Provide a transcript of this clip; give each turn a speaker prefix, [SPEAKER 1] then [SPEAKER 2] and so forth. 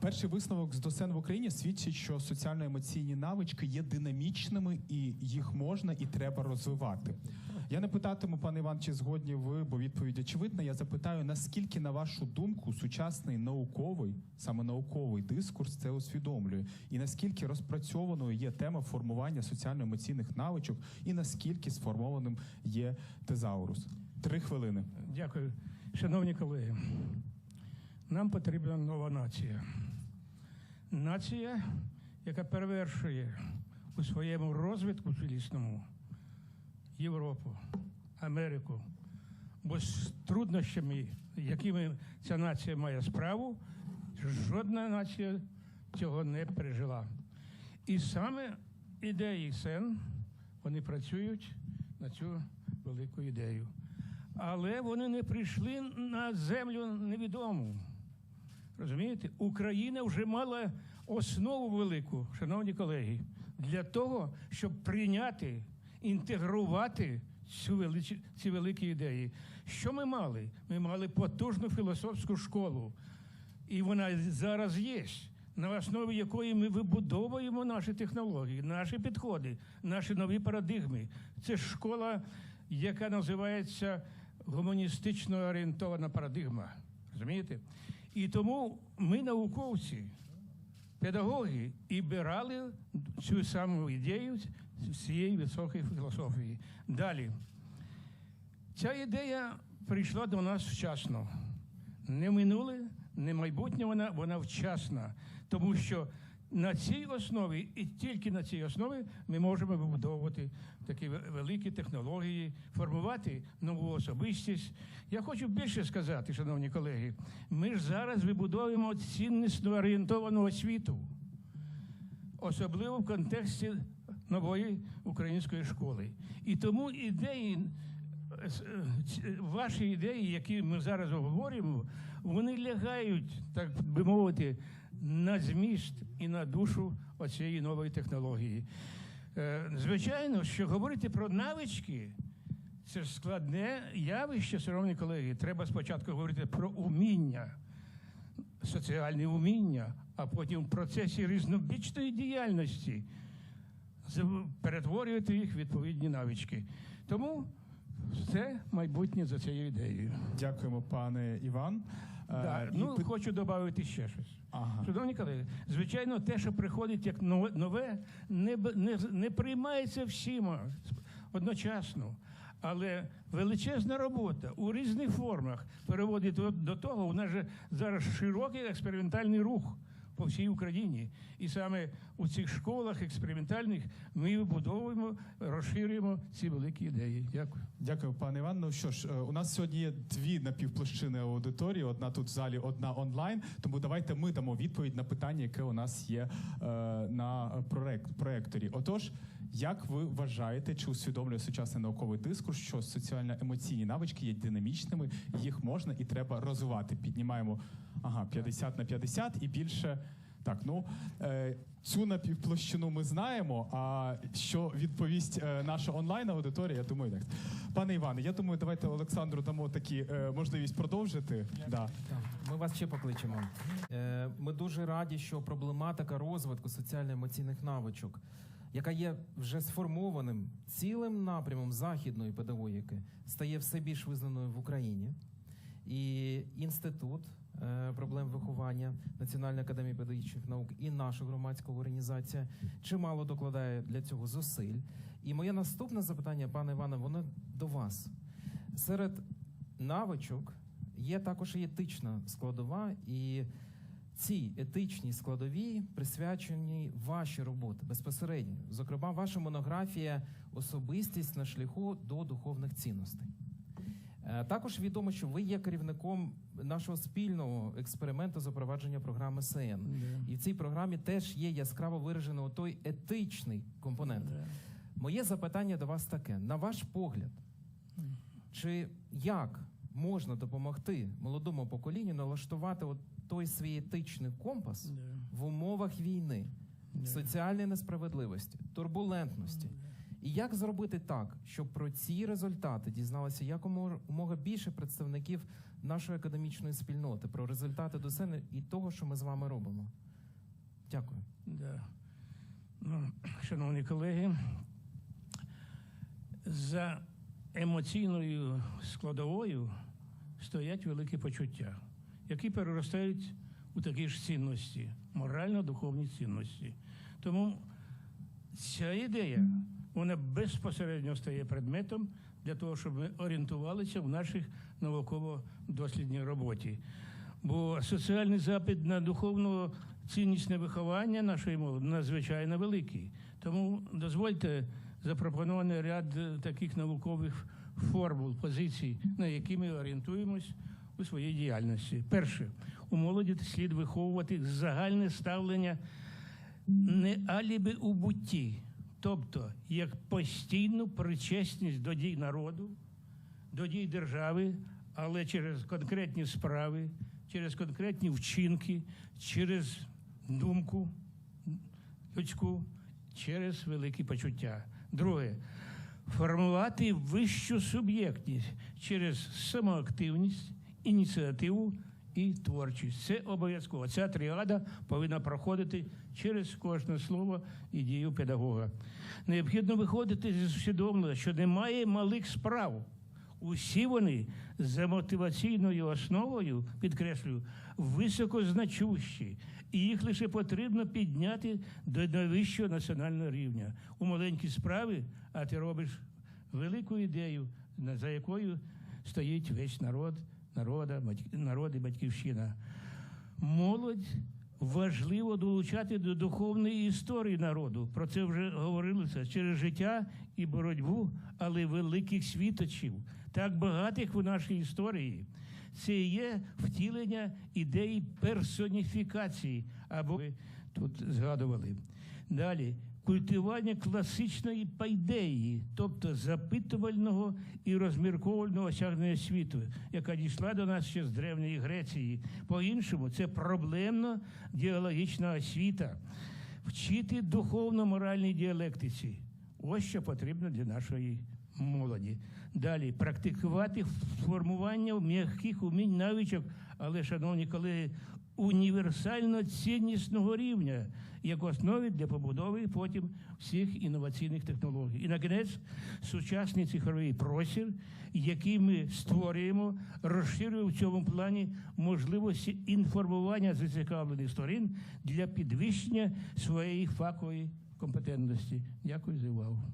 [SPEAKER 1] Перший висновок з ДОСЕН в Україні свідчить, що соціально-емоційні навички є динамічними і їх можна і треба розвивати. Я не питатиму, пане Іван, чи згодні ви, бо відповідь очевидна. Я запитаю, наскільки, на вашу думку, сучасний науковий, саме науковий дискурс це усвідомлює, і наскільки розпрацьованою є тема формування соціально-емоційних навичок, і наскільки сформованим є тезаурус. Три хвилини.
[SPEAKER 2] Дякую. Шановні колеги, нам потрібна нова нація. Нація, яка перевершує у своєму розвитку цілісному Європу, Америку. Бо з труднощами, якими ця нація має справу, жодна нація цього не пережила. І саме ідеї СЕН вони працюють на цю велику ідею. Але вони не прийшли на землю невідому. Розумієте, Україна вже мала основу велику, шановні колеги, для того, щоб прийняти, інтегрувати цю величі, ці великі ідеї. Що ми мали? Ми мали потужну філософську школу, і вона зараз є. На основі якої ми вибудовуємо наші технології, наші підходи, наші нові парадигми. Це школа, яка називається гуманістично орієнтована парадигма. Розумієте? І тому ми, науковці, педагоги, і брали цю саму ідею цієї високої філософії. Далі. Ця ідея прийшла до нас вчасно. Не минуле, не майбутнє вона, вона вчасна. Тому що на цій основі і тільки на цій основі ми можемо вибудовувати такі великі технології, формувати нову особистість. Я хочу більше сказати, шановні колеги, ми ж зараз вибудовуємо ціннісно орієнтовану освіту особливо в контексті нової української школи. І тому ідеї, ваші ідеї, які ми зараз обговорюємо, вони лягають, так би мовити, на зміст і на душу оцієї нової технології. Е, Звичайно, що говорити про навички. Це складне явище, шановні колеги. Треба спочатку говорити про уміння соціальні уміння, а потім в процесі різнобічної діяльності перетворювати їх в відповідні навички. Тому це майбутнє за цією ідеєю.
[SPEAKER 1] Дякуємо, пане Іван. Е,
[SPEAKER 2] Да,
[SPEAKER 1] і
[SPEAKER 2] ну,
[SPEAKER 1] пи-
[SPEAKER 2] хочу додати ще щось.
[SPEAKER 1] Ага.
[SPEAKER 2] Шановні колеги, звичайно, те, що приходить як нове- не, не, не приймається всіма одночасно. Але величезна робота у різних формах переводить до того, у нас же зараз широкий експериментальний рух по всій Україні. І саме у цих школах експериментальних ми вибудовуємо, розширюємо ці великі ідеї. Дякую.
[SPEAKER 1] Дякую, пане Іван. Ну що ж, е, у нас сьогодні є дві напівплощини аудиторії: одна тут в залі, одна онлайн. Тому давайте ми дамо відповідь на питання, яке у нас є е, на проект, проекторі. Отож, як ви вважаєте, чи усвідомлює сучасний науковий дискурс, що соціально-емоційні навички є динамічними, їх можна і треба розвивати? Піднімаємо ага, 50 на 50 і більше. Так, ну е, цю напівплощину ми знаємо. А що відповість е, наша онлайн аудиторія? Я думаю, так. Пане Іване, я думаю, давайте Олександру дамо такі е, можливість продовжити. Да.
[SPEAKER 3] Ми вас ще покличемо. Е, Ми дуже раді, що проблематика розвитку соціально-емоційних навичок, яка є вже сформованим цілим напрямом західної педагогіки, стає все більш визнаною в Україні. І інститут е, проблем виховання Національної академії педагогічних наук і наша громадська організація чимало докладає для цього зусиль. І моє наступне запитання, пане Іване, воно до вас. Серед навичок є також і етична складова, і цій етичній складовій присвячені ваші роботи безпосередньо. Зокрема, ваша монографія Особистість на шляху до духовних цінностей. Е, Також відомо, що ви є керівником нашого спільного експерименту запровадження програми СН. І в цій програмі теж є яскраво виражено той етичний компонент. Моє запитання до вас таке: на ваш погляд, чи як можна допомогти молодому поколінню налаштувати от той свій етичний компас в умовах війни, соціальної несправедливості, турбулентності? І як зробити так, щоб про ці результати дізналося якомога більше представників нашої академічної спільноти, про результати досягнень і того, що ми з вами робимо? Дякую.
[SPEAKER 2] Да. Ну, шановні колеги, за емоційною складовою стоять великі почуття, які переростають у такі ж цінності, морально-духовні цінності. Тому ця ідея вона безпосередньо стає предметом для того, щоб ми орієнтувалися в наших науково-дослідній роботі. Бо соціальний запит на духовно ціннісне виховання нашої молоді надзвичайно великий. Тому дозвольте запропонований ряд таких наукових формул, позицій, на які ми орієнтуємось у своїй діяльності. Перше, у молоді слід виховувати загальне ставлення не аліби у бутті, тобто як постійну причесність до дій народу, до дій держави, але через конкретні справи, через конкретні вчинки, через думку людську, через великі почуття. Друге, формувати вищу суб'єктність через самоактивність, ініціативу і творчість. Це обов'язково. Ця тріада повинна проходити через кожне слово і дію педагога. Необхідно виходити з усвідомлення, що немає малих справ. Усі вони за мотиваційною основою, підкреслюю, високозначущі, і їх лише потрібно підняти до найвищого національного рівня. У маленькій справі, а ти робиш велику ідею, за якою стоїть весь народ, народа, народ і батьківщина. Молодь важливо долучати до духовної історії народу. Про це вже говорилося через життя і боротьбу, але великих світочів, так багатих в нашій історії. Це є втілення ідеї персоніфікації, або ви тут згадували. Далі культивування класичної пайдеї, тобто запитувального і розмірковального осягнення світу, яка дійшла до нас ще з древньої Греції. По-іншому, це проблемно діалогічна освіта, вчити духовно-моральній діалектиці. Ось що потрібно для нашої молоді. Далі практикувати формування м'яких умінь навичок, але, шановні колеги, універсально ціннісного рівня, як основі для побудови потім всіх інноваційних технологій. І на кінець сучасний цифровий простір, який ми створюємо, розширює в цьому плані можливості інформування зацікавлених сторін для підвищення своєї фахової компетентності. Дякую за увагу.